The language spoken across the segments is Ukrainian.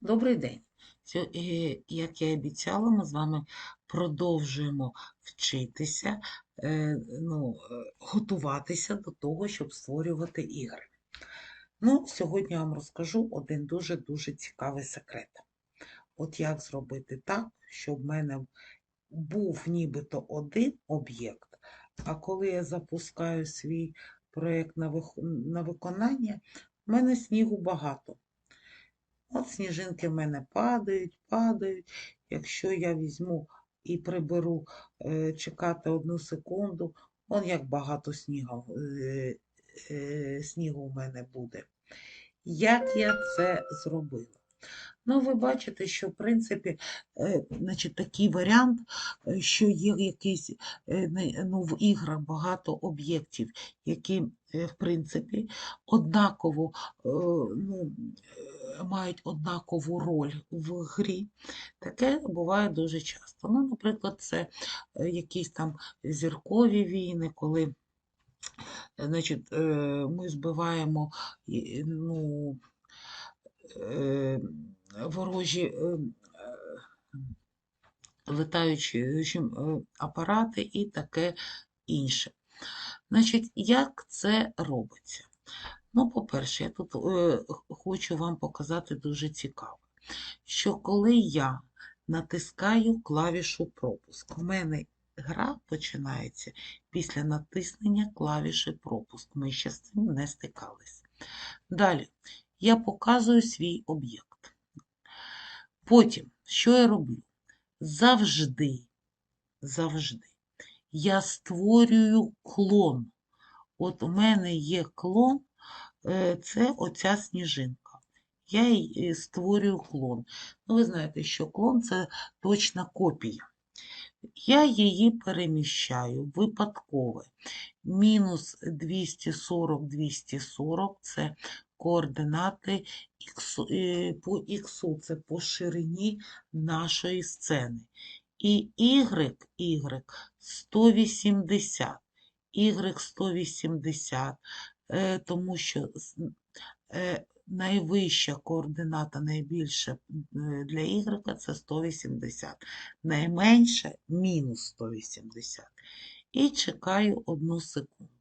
Добрий день. Е, Як я і обіцяла, ми з вами продовжуємо вчитися, е, ну, е, готуватися до того, щоб створювати ігри. Ну, сьогодні я вам розкажу один дуже-дуже цікавий секрет. От як зробити так, щоб в мене був нібито один об'єкт, а коли я запускаю свій проєкт на, на виконання, в мене снігу багато. От сніжинки в мене падають, падають. Якщо я візьму і приберу е, чекати одну секунду, он як багато снігу, е, е, снігу в мене буде. Як я це зробила? Ну, ви бачите, що в принципі, е, значить, такий варіант, е, що є якийсь е, ну, в іграх багато об'єктів, які, в принципі, однаково ну, мають однакову роль в грі. Таке буває дуже часто. Ну, наприклад, це е, якісь там зіркові війни, коли значить, е, ми збиваємо ну, е, ворожі летаючі апарати і таке інше. Значить, як це робиться? Ну, по-перше, я тут е, хочу вам показати дуже цікаво, що коли я натискаю клавішу пропуск, у мене гра починається після натиснення клавіші пропуск. Ми ще з цим не стикались. Далі я показую свій об'єкт. Потім, що я роблю? Завжди, завжди я створюю клон. От у мене є клон, це оця сніжинка. Я їй створюю клон. Ну, ви знаєте, що клон це точна копія. Я її переміщаю випадково. Мінус 240, 240 це координати е, по х, це по ширині нашої сцени. І y, y 180, y 180, е, тому що е, найвища координата, найбільша е, для y це 180, найменша мінус 180. І чекаю одну секунду.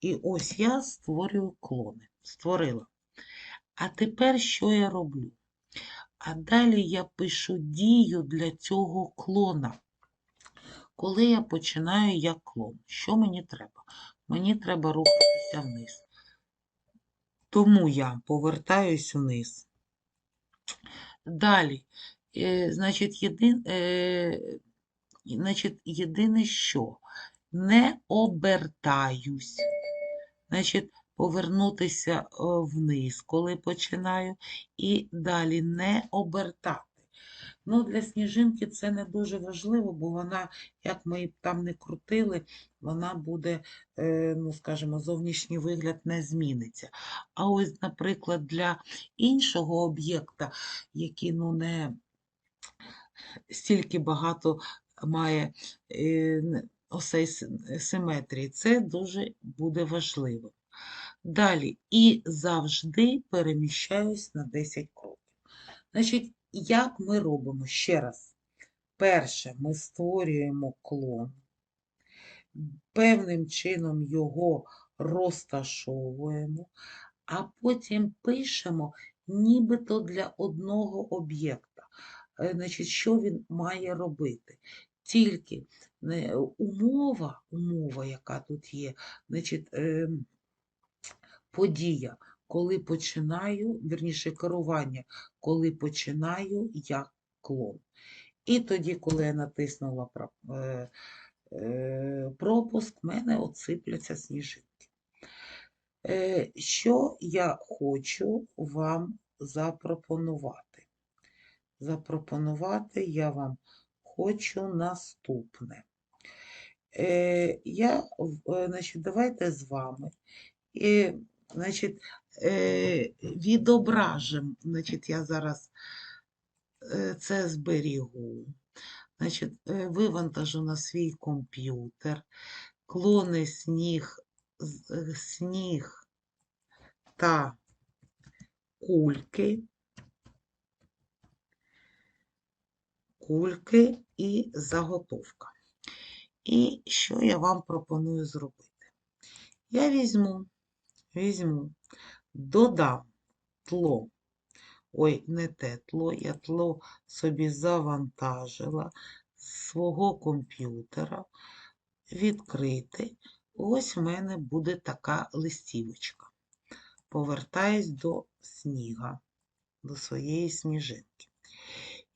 І ось я створюю клони. Створила. А тепер що я роблю? А далі я пишу дію для цього клона. Коли я починаю як клон, що мені треба? Мені треба рухатися вниз. Тому я повертаюсь вниз. Далі, е, значить, єдин, е, значить, єдине що? Не обертаюсь. Значить, повернутися е, вниз, коли починаю, і далі не обертати. Ну, для сніжинки це не дуже важливо, бо вона, як ми там не крутили, вона буде, е, ну, скажімо, зовнішній вигляд не зміниться. А ось, наприклад, для іншого об'єкта, який ну, не стільки багато має е, осей симетрії, це дуже буде важливо. Далі, і завжди переміщаюсь на 10 кроків. Значить, як ми робимо? Ще раз. Перше, ми створюємо клон, певним чином його розташовуємо, а потім пишемо нібито для одного об'єкта. Е, Значить, що він має робити? Тільки е, умова, умова, яка тут є, значить, ем, подія, коли починаю, вірніше керування, коли починаю як клон. І тоді, коли я натиснула е, е, пропуск, в мене отсипляться сніжинки. Е, Що я хочу вам запропонувати? Запропонувати я вам хочу наступне. Я, значить, давайте з вами і, значить, е, відображимо, значить, я зараз е, це зберігу. Значить, е, вивантажу на свій комп'ютер, клони сніг, сніг та кульки. кульки і заготовка. І що я вам пропоную зробити? Я візьму, візьму, додам тло. Ой, не те тло, я тло собі завантажила з свого комп'ютера, відкрити. Ось в мене буде така листівочка. Повертаюсь до сніга, до своєї сніжинки.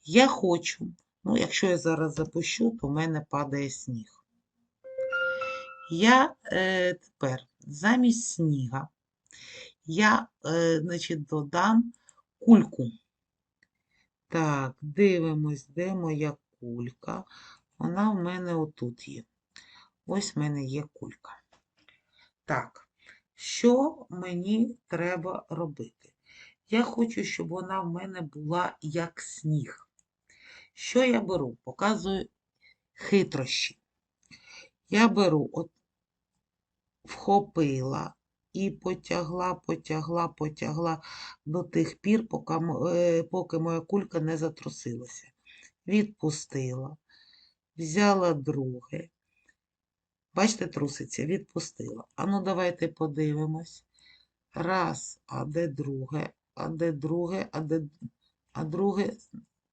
Я хочу, ну, якщо я зараз запущу, то в мене падає сніг. Я е, тепер замість сніга я, е, значить, додам кульку. Так, дивимось, де моя кулька. Вона в мене отут є. Ось в мене є кулька. Так, що мені треба робити? Я хочу, щоб вона в мене була як сніг. Що я беру? Показую хитрощі. Я беру, от, вхопила і потягла, потягла, потягла до тих пір, поки, е, поки моя кулька не затрусилася. Відпустила, взяла друге. Бачите, труситься, відпустила. Ану, давайте подивимось. Раз, а де друге, а де друге, а де а друге.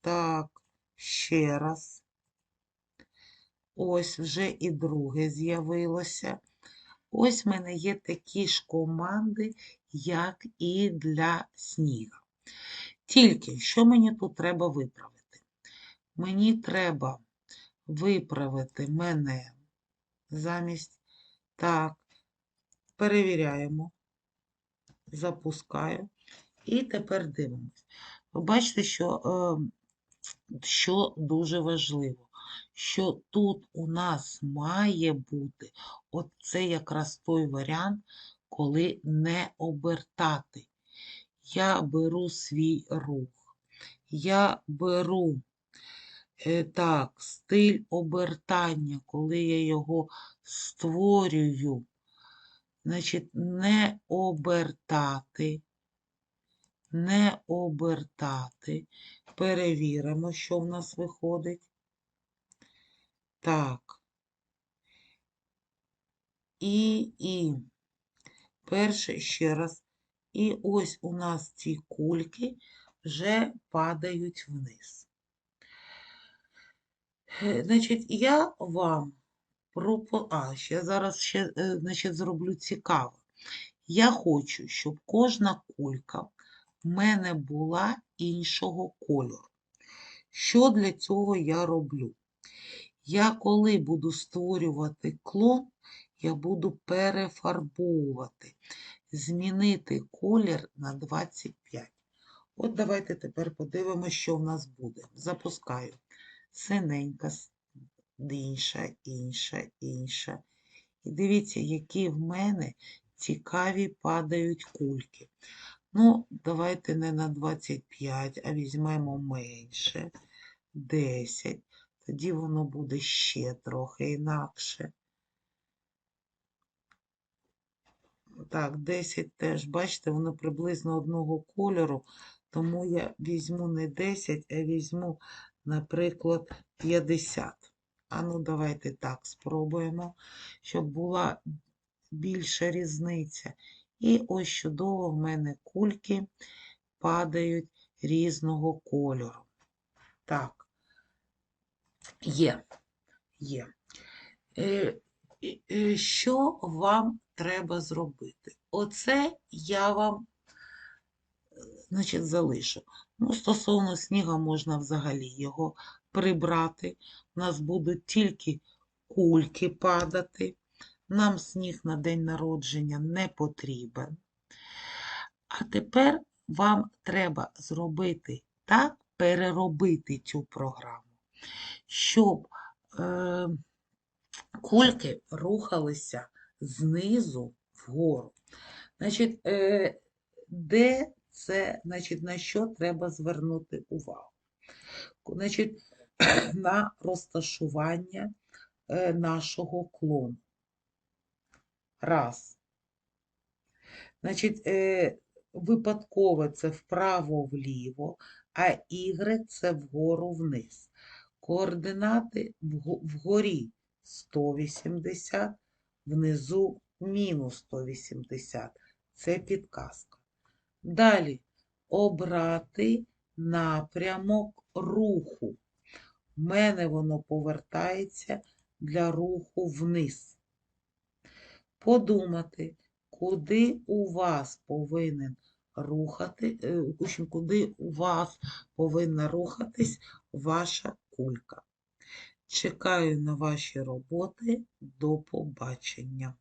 Так, ще раз. Ось вже і друге з'явилося. Ось в мене є такі ж команди, як і для сніга. Тільки, що мені тут треба виправити? Мені треба виправити мене замість. Так, перевіряємо, запускаю. І тепер дивимось. Ви бачите, що, е, що дуже важливо, що тут у нас має бути оце якраз той варіант, коли не обертати. Я беру свій рух. Я беру е, так, стиль обертання, коли я його створюю. Значить, не обертати, не обертати. Перевіримо, що в нас виходить. Так. І, і. Перше ще раз. І ось у нас ці кульки вже падають вниз. Е, Значить, я вам пропо... А, ще зараз ще, е, значить, зроблю цікаво. Я хочу, щоб кожна кулька в мене була іншого кольору. Що для цього я роблю? Я коли буду створювати клон, я буду перефарбовувати, змінити колір на 25. От давайте тепер подивимося, що в нас буде. Запускаю. Синенька, інша, інша, інша. І дивіться, які в мене цікаві падають кульки. Ну, давайте не на 25, а візьмемо менше. 10. Тоді воно буде ще трохи інакше. Так, 10 теж, бачите, воно приблизно одного кольору, тому я візьму не 10, а візьму, наприклад, 50. А ну, давайте так спробуємо, щоб була більша різниця. І ось чудово в мене кульки падають різного кольору. Так, є, є. Е, е, Що вам треба зробити? Оце я вам е, значить, залишу. Ну, стосовно сніга можна взагалі його прибрати. У нас будуть тільки кульки падати. Нам сніг на день народження не потрібен. А тепер вам треба зробити так, переробити цю програму, щоб е, кульки рухалися знизу вгору. Значить, е, де це, значить, на що треба звернути увагу? Значить, на розташування е, нашого клону. Раз. Значить, е, випадкове це вправо-вліво, а Y це вгору вниз. Координати вгорі 180, внизу мінус 180. Це підказка. Далі обрати напрямок руху. В мене воно повертається для руху вниз. Подумати, куди у вас повинен рухати, е, куди у вас повинна рухатись ваша кулька. Чекаю на ваші роботи. До побачення.